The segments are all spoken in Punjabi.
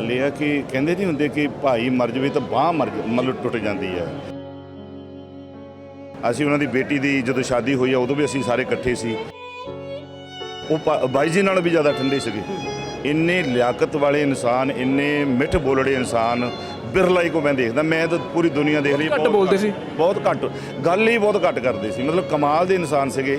ਗੱਲ ਇਹ ਆ ਕਿ ਕਹਿੰਦੇ ਨਹੀਂ ਹੁੰਦੇ ਕਿ ਭਾਈ ਮਰ ਜਵੇ ਤਾਂ ਬਾਹ ਮਰ ਮਤਲਬ ਟੁੱਟ ਜਾਂਦੀ ਹੈ। ਅਸੀਂ ਉਹਨਾਂ ਦੀ ਬੇਟੀ ਦੀ ਜਦੋਂ ਸ਼ਾਦੀ ਹੋਈ ਆ ਉਦੋਂ ਵੀ ਅਸੀਂ ਸਾਰੇ ਇਕੱਠੇ ਸੀ। ਉਹ ਬਾਈ ਜੀ ਨਾਲੋਂ ਵੀ ਜ਼ਿਆਦਾ ਠੰਡੇ ਸੀਗੇ। ਇੰਨੇ ਲਿਆਕਤ ਵਾਲੇ ਇਨਸਾਨ ਇੰਨੇ ਮਿੱਠ ਬੋਲੜੇ ਇਨਸਾਨ ਬਿਰਲਾ ਹੀ ਕੋ ਮੈਂ ਦੇਖਦਾ। ਮੈਂ ਤਾਂ ਪੂਰੀ ਦੁਨੀਆ ਦੇਖ ਲਈ ਘੱਟ ਬਹੁਤ ਬੋਲਦੇ ਸੀ। ਬਹੁਤ ਘੱਟ। ਗੱਲ ਹੀ ਬਹੁਤ ਘੱਟ ਕਰਦੇ ਸੀ। ਮਤਲਬ ਕਮਾਲ ਦੇ ਇਨਸਾਨ ਸੀਗੇ।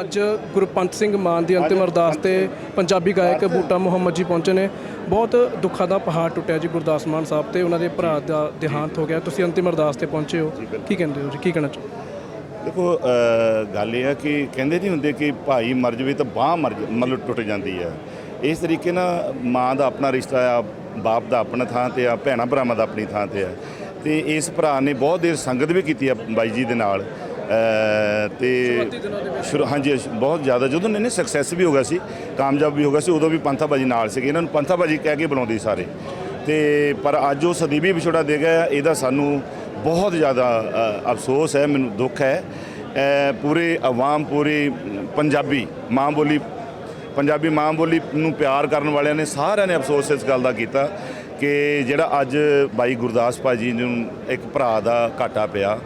ਅੱਜ ਗੁਰਪੰਤ ਸਿੰਘ ਮਾਨ ਦੀ ਅੰਤਿਮ ਅਰਦਾਸ ਤੇ ਪੰਜਾਬੀ ਗਾਇਕ ਬੂਟਾ ਮੁਹੰਮਦ ਜੀ ਪਹੁੰਚੇ ਨੇ। ਬਹੁਤ ਦੁੱਖਾਂ ਦਾ ਪਹਾੜ ਟੁੱਟਿਆ ਜੀ ਗੁਰਦਾਸ ਮਾਨ ਸਾਹਿਬ ਤੇ ਉਹਨਾਂ ਦੇ ਭਰਾ ਦਾ ਦੇਹਾਂਤ ਹੋ ਗਿਆ। ਤੁਸੀਂ ਅੰਤਿਮ ਅਰਦਾਸ ਤੇ ਪਹੁੰਚੇ ਹੋ। ਕੀ ਕਹਿੰਦੇ ਹੋ ਜੀ? ਕੀ ਕਹਿਣਾ ਚਾਹੋ ਦੇਖੋ ਗੱਲ ਇਹ ਆ ਕਿ ਕਹਿੰਦੇ ਨਹੀਂ ਹੁੰਦੇ ਕਿ ਭਾਈ ਮਰ ਜਵੇ ਤਾਂ ਬਾਹ ਮਰ ਜ- ਮਤਲਬ ਟੁੱਟ ਜਾਂਦੀ ਹੈ ਇਸ ਤਰੀਕੇ ਨਾਲ ਮਾਂ ਦਾ ਆਪਣਾ ਰਿਸ਼ਤਾ ਆ ਬਾਪ ਦਾ ਆਪਣਾ ਥਾਂ ਤੇ ਆ ਭੈਣਾ ਭਰਾਵਾਂ ਦਾ ਆਪਣੀ ਥਾਂ ਤੇ ਆ। ਤੇ ਇਸ ਭਰਾ ਨੇ ਬਹੁਤ ਦੇਰ ਸੰਗਤ ਵੀ ਕੀਤੀ ਆ ਬਾਈ ਜੀ ਦੇ ਨਾਲ। ਤੇ ਸ਼ੁਰੂ ਹਾਂਜੀ ਬਹੁਤ ਜ਼ਿਆਦਾ। ਜਦੋਂ ਇਹਨੇ ਸਕਸੈਸ ਵੀ ਹੋ ਗਿਆ ਸੀ ਕਾਮਯਾਬ ਵੀ ਹੋ ਗਿਆ ਸੀ ਉਦੋਂ ਵੀ ਪੰਥਾ ਬਾਜੀ ਨਾਲ ਸੀਗੇ। ਇਹਨਾਂ ਨੂੰ ਪੰਥਾ ਬਾਜੀ ਕਹਿ ਕੇ ਬੁਲਾਉਂਦੇ ਸਾਰੇ। ਤੇ ਪਰ ਅੱਜ ਉਹ ਸਦੀਵੀ ਵਿਛੋੜਾ ਦੇ ਗਿਆ ਇਹਦਾ ਸਾਨੂੰ ਬਹੁਤ ਜ਼ਿਆਦਾ ਅਫਸੋਸ ਹੈ ਮੈਨੂੰ ਦੁੱਖ ਹੈ। ਪੂਰੇ ਆਵਾਮ ਪੂਰੀ ਪੰਜਾਬੀ ਮਾਂ ਬੋਲੀ ਪੰਜਾਬੀ ਮਾਂ ਬੋਲੀ ਨੂੰ ਪਿਆਰ ਕਰਨ ਵਾਲਿਆਂ ਨੇ ਸਾਰਿਆਂ ਨੇ ਅਫਸੋਸ ਇਸ ਗੱਲ ਦਾ ਕੀਤਾ ਕਿ ਜਿਹੜਾ ਅੱਜ ਬਾਈ ਗੁਰਦਾਸ ਭਾਜੀ ਨੂੰ ਇੱਕ ਭਰਾ ਦਾ ਘਾਟਾ ਪਿਆ।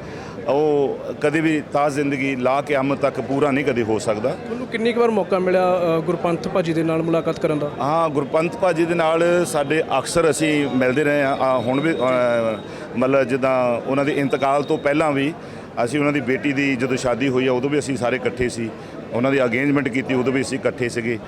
ਉਹ ਕਦੇ ਵੀ ਤਾਂ ਜ਼ਿੰਦਗੀ ਲਾ ਕੇ ਅਮਨ ਤੱਕ ਪੂਰਾ ਨਹੀਂ ਕਦੇ ਹੋ ਸਕਦਾ। ਤੁਹਾਨੂੰ ਕਿੰਨੀ ਕੁ ਵਾਰ ਮੌਕਾ ਮਿਲਿਆ ਗੁਰਪੰਥ ਭਾਜੀ ਦੇ ਨਾਲ ਮੁਲਾਕਾਤ ਕਰਨ ਦਾ? ਹਾਂ ਗੁਰਪੰਥ ਭਾਜੀ ਦੇ ਨਾਲ ਸਾਡੇ ਅਕਸਰ ਅਸੀਂ ਮਿਲਦੇ ਰਹੇ ਆ ਹੁਣ ਵੀ ਮਤਲਬ ਜਿੱਦਾਂ ਉਹਨਾਂ ਦੇ ਇੰਤਕਾਲ ਤੋਂ ਪਹਿਲਾਂ ਵੀ ਅਸੀਂ ਉਹਨਾਂ ਦੀ ਬੇਟੀ ਦੀ ਜਦੋਂ ਸ਼ਾਦੀ ਹੋਈ ਆ ਉਦੋਂ ਵੀ ਅਸੀਂ ਸਾਰੇ ਇਕੱਠੇ ਸੀ। ਉਹਨਾਂ ਦੀ ਅਗੇਂਜਮੈਂਟ ਕੀਤੀ ਉਦੋਂ ਵੀ ਅਸੀਂ ਇਕੱਠੇ ਸੀਗੇ।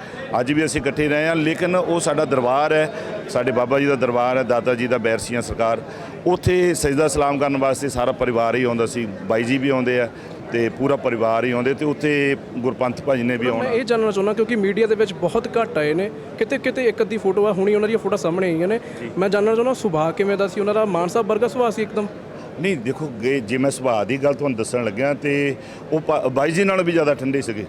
ਅੱਜ ਵੀ ਅਸੀਂ ਇਕੱਠੇ ਰਹੇ ਹਾਂ ਲੇਕਿਨ ਉਹ ਸਾਡਾ ਦਰਬਾਰ ਹੈ ਸਾਡੇ ਬਾਬਾ ਜੀ ਦਾ ਦਰਬਾਰ ਹੈ ਦਾਦਾ ਜੀ ਦਾ ਬੈਰਸੀਆਂ ਸਰਕਾਰ। ਉੱਥੇ ਸਜਦਾ ਸਲਾਮ ਕਰਨ ਵਾਸਤੇ ਸਾਰਾ ਪਰਿਵਾਰ ਹੀ ਆਉਂਦਾ ਸੀ ਬਾਈ ਜੀ ਵੀ ਆਉਂਦੇ ਆ ਤੇ ਪੂਰਾ ਪਰਿਵਾਰ ਹੀ ਆਉਂਦੇ ਤੇ ਉੱਥੇ ਗੁਰਪੰਥ ਭਾਜੀ ਨੇ ਵੀ ਮੈਂ ਆਉਣਾ। ਇਹ ਜਾਣਨਾ ਚਾਹੁੰਦਾ ਕਿਉਂਕਿ ਮੀਡੀਆ ਦੇ ਵਿੱਚ ਬਹੁਤ ਘੱਟ ਆਏ ਨੇ ਕਿਤੇ ਕਿਤੇ ਇੱਕ ਅੱਧੀ ਫੋਟੋ ਆ ਹੁਣੀ ਉਹਨਾਂ ਦੀਆਂ ਫੋਟੋ ਸਾਹਮਣੇ ਆਈਆਂ ਨੇ। ਮੈਂ ਜਾਣਨਾ ਚਾਹੁੰਦਾ ਸੁਭਾਅ ਕਿਵੇਂ ਦਾ ਸੀ ਉਹਨਾਂ ਦਾ ਮਾਨ ਸਾਹਿਬ ਵਰਗਾ ਸੁਭਾਅ ਸੀ ਇੱਕਦਮ? ਨਹੀਂ ਦੇਖੋ ਜੇ ਮੈਂ ਸੁਭਾਅ ਦੀ ਗੱਲ ਤੁਹਾਨੂੰ ਦੱਸਣ ਲੱਗਿਆ ਤੇ ਉਹ ਬਾਈ ਜੀ ਨਾਲੋਂ ਵੀ ਜ਼ਿਆਦਾ ਠੰਡੇ ਸੀਗੇ।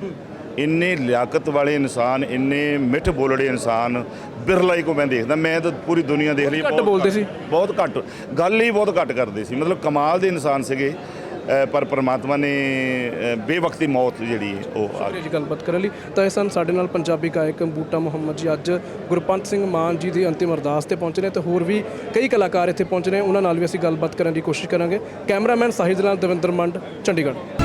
ਇੰਨੇ ਲਿਆਕਤ ਵਾਲੇ ਇਨਸਾਨ ਇੰਨੇ ਮਿੱਠ ਬੋਲੜੇ ਇਨਸਾਨ ਬਿਰਲਾ ਹੀ ਕੋ ਮੈਂ ਦੇਖਦਾ ਮੈਂ ਤਾਂ ਪੂਰੀ ਦੁਨੀਆ ਦੇਖ ਲਈ ਘੱਟ ਬੋਲਦੇ ਸੀ। ਬਹੁਤ ਘੱਟ ਗੱਲ ਹੀ ਬਹੁਤ ਘੱਟ ਕਰਦੇ ਸੀ। ਮਤਲਬ ਕਮਾਲ ਦੇ ਇਨਸਾਨ ਸੀਗੇ ਪਰ ਪ੍ਰਮਾਤਮਾ ਨੇ ਬੇਵਕਤੀ ਮੌਤ ਜਿਹੜੀ ਹੈ ਉਹ ਆ ਗਈ। ਗੱਲਬਾਤ ਕਰਨ ਲਈ। ਤਾਂ ਸਨ ਸਾਡੇ ਨਾਲ ਪੰਜਾਬੀ ਗਾਇਕ ਬੂਟਾ ਮੁਹੰਮਦ ਜੀ। ਅੱਜ ਗੁਰਪੰਤ ਸਿੰਘ ਮਾਨ ਜੀ ਦੀ ਅੰਤਿਮ ਅਰਦਾਸ ਤੇ ਪਹੁੰਚੇ ਨੇ ਤੇ ਹੋਰ ਵੀ ਕਈ ਕਲਾਕਾਰ ਇੱਥੇ ਪਹੁੰਚੇ ਨੇ। ਉਹਨਾਂ ਨਾਲ ਵੀ ਅਸੀਂ ਗੱਲਬਾਤ ਕਰਨ ਦੀ ਕੋਸ਼ਿਸ਼ ਕਰਾਂਗੇ। ਕੈਮਰਾਮੈਨ ਸਾਹਿਦ ਨਾਲ ਦਵਿੰਦਰ ਮੰਡ ਚੰਡੀਗੜ੍ਹ।